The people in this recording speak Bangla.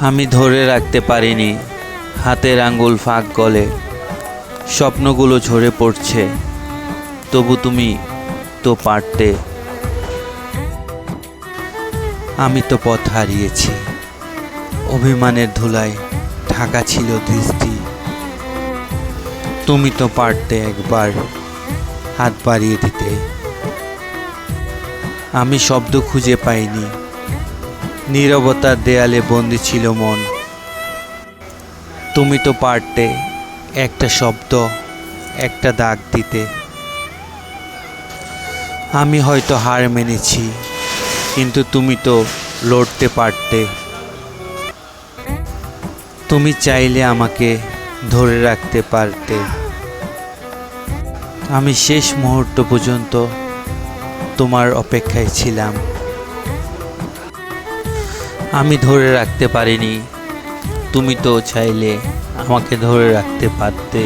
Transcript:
আমি ধরে রাখতে পারিনি। হাতের আঙ্গুল ফাঁক গলে স্বপ্নগুলো ঝরে পড়ছে। তবু তুমি তো পারতে। আমি তো পথ হারিয়েছি। অভিমানের ধুলায় ঢাকা ছিল দৃষ্টি। তুমি তো পারতে একবার হাত বাড়িয়ে দিতে। আমি শব্দ খুঁজে পাইনি। নীরবতার দেয়ালে বন্দি ছিল মন। তুমি তো পারতে একটা শব্দ, একটা দাগ দিতে। আমি হয়তো হার মেনেছি, কিন্তু তুমি তো লড়তে পারতে। তুমি চাইলে আমাকে ধরে রাখতে পারতে। আমি শেষ মুহূর্ত পর্যন্ত তোমার অপেক্ষায় ছিলাম। আমি ধরে রাখতে পারিনি। তুমি তো চাইলে আমাকে ধরে রাখতে পারতে।